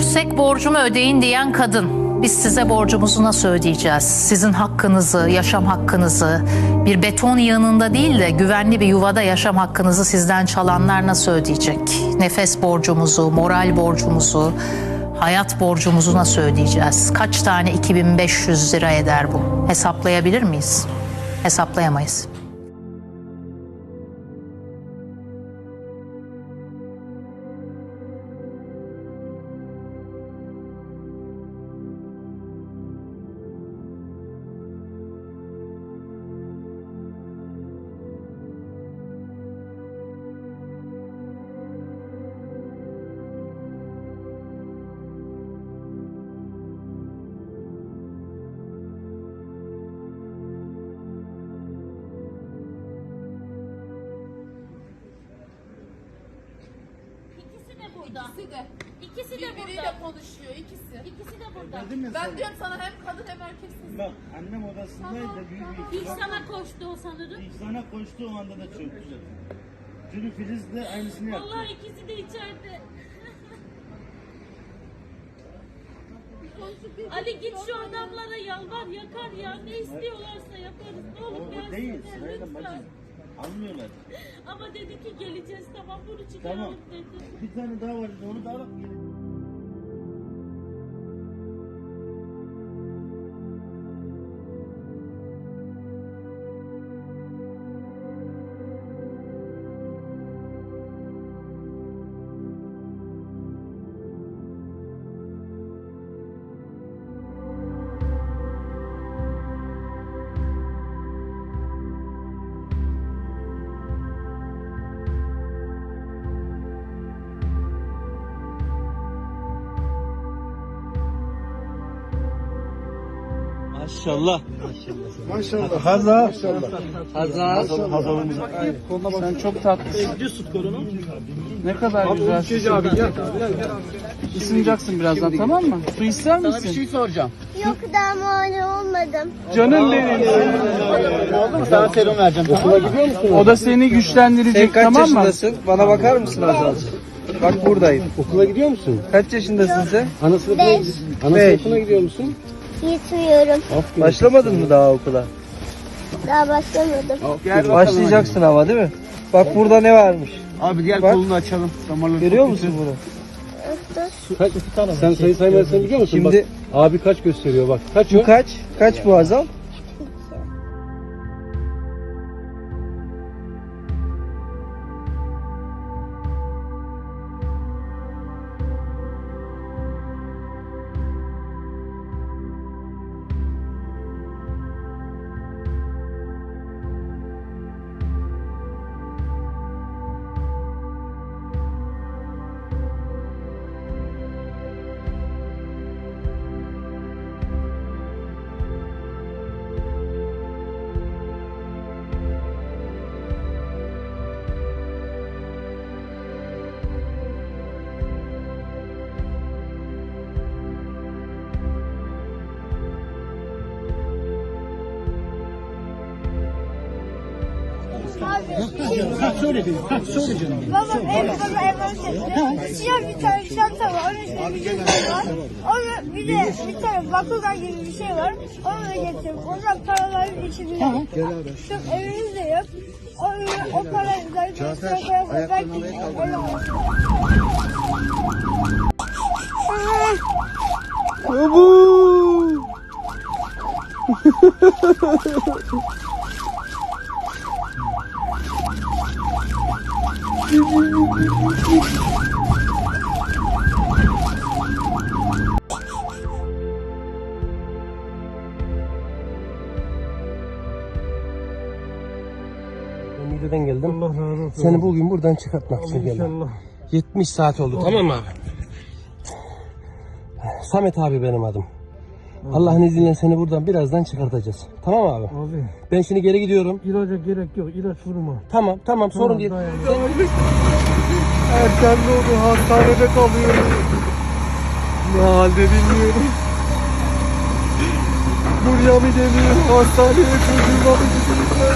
Ölürsek borcumu ödeyin diyen kadın. Biz size borcumuzu nasıl ödeyeceğiz? Sizin hakkınızı, yaşam hakkınızı, bir beton yığınında değil de güvenli bir yuvada yaşam hakkınızı sizden çalanlar nasıl ödeyecek? Nefes borcumuzu, moral borcumuzu, hayat borcumuzu nasıl ödeyeceğiz? Kaç tane 2500 lira eder bu? Hesaplayabilir miyiz? Hesaplayamayız. Burada. İkisi de. İkisi de Birbiriyle burada. konuşuyor ikisi. İkisi de burada. Dedim ya Ben sana. diyorum sana hem kadın hem erkeksin. Bak annem odasındaydı da büyük bir İlk ihtimal. sana koştu o sanırım. İlk sana koştuğu anda da çöktü zaten. Çünkü Filiz de aynısını yaptı. Vallahi ikisi de içeride. Ali git şu adamlara yalvar yakar ya ne istiyorlarsa yaparız ne olur O, o gelsinler değil. Sırayla lütfen. Almıyorlar. Ama dedi ki geleceğiz tamam bunu Tamam. çıkaralım dedi. Bir tane daha var. Onu da Maşallah. Maşallah. Hazar. Hazar. Sen çok tatlısın. Korunu. Ne kadar güzelsin. abi gel. Isınacaksın birazdan tamam mı? Su ister misin? Bir şey soracağım. Yok daha muayene olmadım. Canım benim. Oldu mu? Sana serum vereceğim. Okula gidiyor musun? O da seni güçlendirecek kaç tamam mı? yaşındasın? Bana bakar mısın Hazal? Bak buradayım. Okula gidiyor musun? Kaç yaşındasın sen? Ana sınıfına, Beş. ana Beş. sınıfına gidiyor musun? Gitmiyorum. Aferin. Başlamadın mı daha okula? Daha başlamadım. Gel Başlayacaksın ama değil mi? Bak burada ne varmış? Abi diğer Bak. kolunu açalım. Damarları Görüyor çok musun bunu? Kaç, sen sayı saymasını biliyor musun? Şimdi- Bak, abi kaç gösteriyor bak. Kaç Bu kaç? Kaç bu Hazal? Baba en baba emaneti. Siyah bir tane çanta var. Onun üstünde bir cüzdan var. Onu bir de bir tane Bakugan gibi bir şey var. Onu da getirdim. Ondan paraların içinde. Tamam. Şu eviniz de yok. O, o paraları üstüne koyarsa belki öyle olur. Niğde'den geldim. Allah razı olsun. Seni bugün buradan çıkartmak için geldim. İnşallah. 70 saat oldu tamam mı abi? Samet abi benim adım. Allah'ın izniyle seni buradan birazdan çıkartacağız. Tamam abi? Abi Ben şimdi geri gidiyorum. ilaca gerek yok. ilaç vurma. Tamam tamam sorun değil. Erken doğdu hastanede kalıyorum. Ne halde bilmiyorum. Buraya mı geliyor? Hastaneye çocuğuma mı gidiyor?